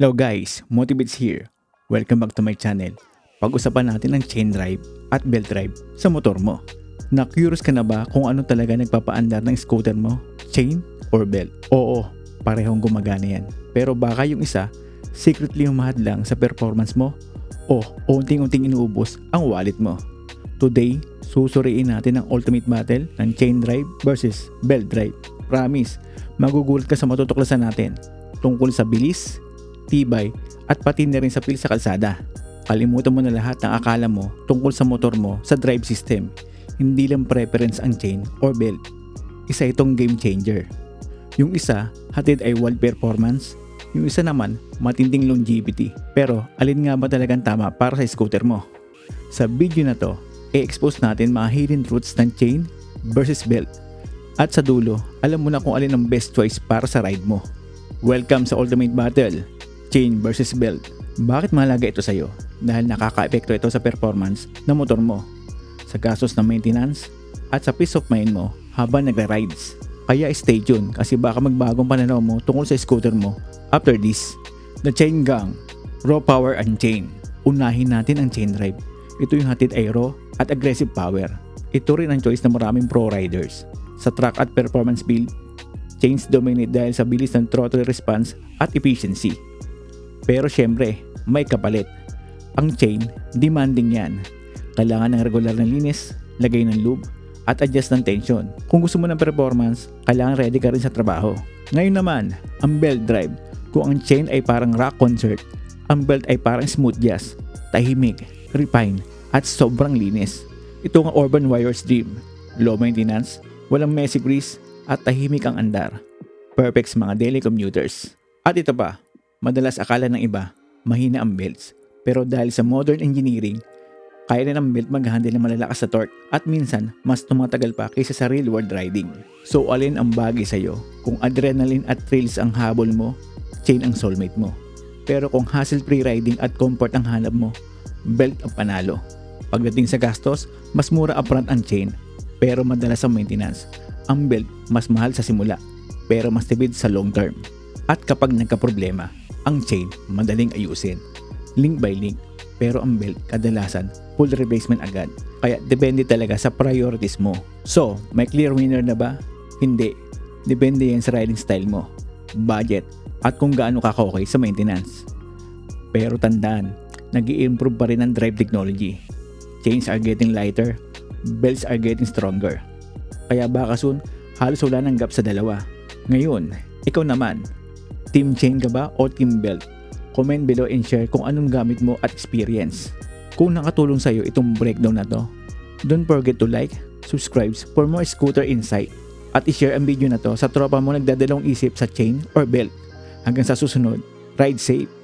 Hello guys, Motivates here. Welcome back to my channel. Pag-usapan natin ang chain drive at belt drive sa motor mo. Na-curious ka na ba kung ano talaga nagpapaandar ng scooter mo? Chain or belt? Oo, parehong gumagana yan. Pero baka yung isa, secretly humahad lang sa performance mo o unting-unting inuubos ang wallet mo. Today, susuriin natin ang ultimate battle ng chain drive versus belt drive. Promise, magugulat ka sa matutuklasan natin tungkol sa bilis, tibay, at pati na rin sa feel sa kalsada. Kalimutan mo na lahat ng akala mo tungkol sa motor mo sa drive system. Hindi lang preference ang chain or belt. Isa itong game changer. Yung isa, hatid ay wild performance. Yung isa naman, matinding longevity. Pero alin nga ba talagang tama para sa scooter mo? Sa video na to, i-expose natin mga hidden truths ng chain versus belt. At sa dulo, alam mo na kung alin ang best choice para sa ride mo. Welcome sa Ultimate Battle, Chain versus Belt. Bakit mahalaga ito sa'yo? Dahil nakaka-epekto ito sa performance ng motor mo, sa gastos ng maintenance, at sa peace of mind mo habang nagra-rides. Kaya stay tuned kasi baka magbagong pananaw mo tungkol sa scooter mo after this. The Chain Gang, Raw Power and Chain. Unahin natin ang chain drive. Ito yung hatid ay raw at aggressive power. Ito rin ang choice ng maraming pro riders. Sa track at performance build, chains dominate dahil sa bilis ng throttle response at efficiency. Pero syempre, may kapalit. Ang chain, demanding yan. Kailangan ng regular na linis, lagay ng lube, at adjust ng tension. Kung gusto mo ng performance, kailangan ready ka rin sa trabaho. Ngayon naman, ang belt drive. Kung ang chain ay parang rock concert, ang belt ay parang smooth jazz, tahimik, refine, at sobrang linis. Ito ang urban warrior's dream. Low maintenance, walang messy grease, at tahimik ang andar. Perfect sa mga daily commuters. At ito pa, madalas akala ng iba, mahina ang belts. Pero dahil sa modern engineering, kaya rin ang belt mag-handle ng malalakas sa torque at minsan mas tumatagal pa kaysa sa real world riding. So alin ang bagay sa'yo? Kung adrenaline at thrills ang habol mo, chain ang soulmate mo. Pero kung hassle-free riding at comfort ang hanap mo, belt ang panalo. Pagdating sa gastos, mas mura upfront ang chain, pero madalas ang maintenance. Ang belt mas mahal sa simula, pero mas tipid sa long term. At kapag nagka-problema, ang chain madaling ayusin. Link by link, pero ang belt kadalasan full replacement agad. Kaya depende talaga sa priorities mo. So, may clear winner na ba? Hindi. Depende yan sa riding style mo, budget, at kung gaano ka okay sa maintenance. Pero tandaan, nag improve pa rin ang drive technology. Chains are getting lighter, belts are getting stronger. Kaya baka soon, halos wala ng gap sa dalawa. Ngayon, ikaw naman, team chain ka ba o team belt? Comment below and share kung anong gamit mo at experience. Kung nakatulong sa'yo itong breakdown na to, don't forget to like, subscribe for more scooter insight at i-share ang video na to sa tropa mo nagdadalawang isip sa chain or belt. Hanggang sa susunod, ride safe!